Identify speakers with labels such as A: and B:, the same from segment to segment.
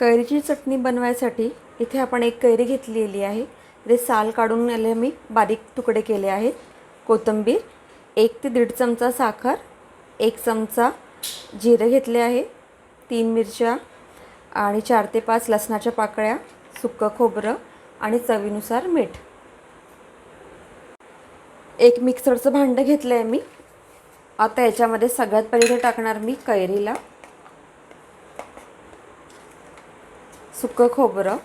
A: कैरीची चटणी बनवायसाठी इथे आपण एक कैरी घेतलेली आहे. ते साल काढून याला मी बारीक तुकडे केले आहेत. कोथिंबीर एक ते दीड चमचा साखर एक चमचा जिरे घेतले आहे. तीन मिरच्या आणि चार ते पाच लसणाच्या पाकळ्या सुक्कं खोबरं आणि चवीनुसार मीठ. एक मिक्सरचं भांडं घेतलं आहे मी. आता याच्यामध्ये सगळ्यात पहिले टाकणार मी कैरीला. सुकं खोबरं.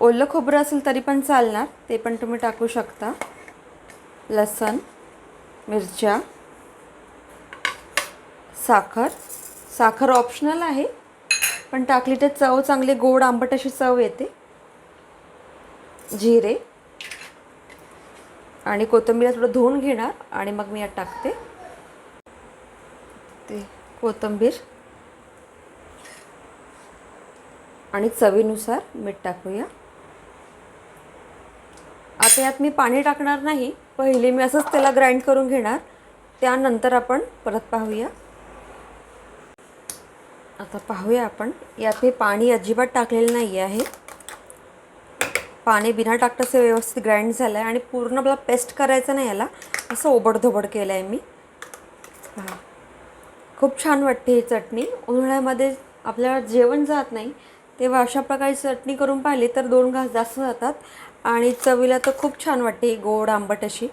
A: ओलं खोबरं असेल तरी पण चालणार ते पण तुम्ही टाकू शकता. लसण मिरच्या साखर. साखर ऑप्शनल आहे पण टाकली तर चव चांगली गोड आंबट अशी चव येते. जिरे. आणि कोथिंबीर थोडं धुवून घेणार आणि मग मी यात टाकते. ते कोथिंबीर. आणि चवीनुसार मीठ टाकूया. आता यात मी पाणी टाकणार नाही पहिले मी असंच त्याला ग्राइंड करून घेणार त्यानंतर आपण परत पाहूया. आता पाहूया आपण यात मी पाणी अजिबात टाकलेलं नाही आहे. पाणी बिना टाकताच व्यवस्थित ग्राइंड झालं आहे आणि पूर्ण आपला पेस्ट करायचं नाही याला असं ओबडधोबड केलं आहे मी. हां खूप छान वाटते ही चटणी. उन्हाळ्यामध्ये आपल्याला जेवण जात नाही तेव्हा अशा प्रकारची चटणी करून पाहिली तर दोन घास जास्त जातात. आणि चवीला तर खूप छान वाटते गोड आंबट अशी.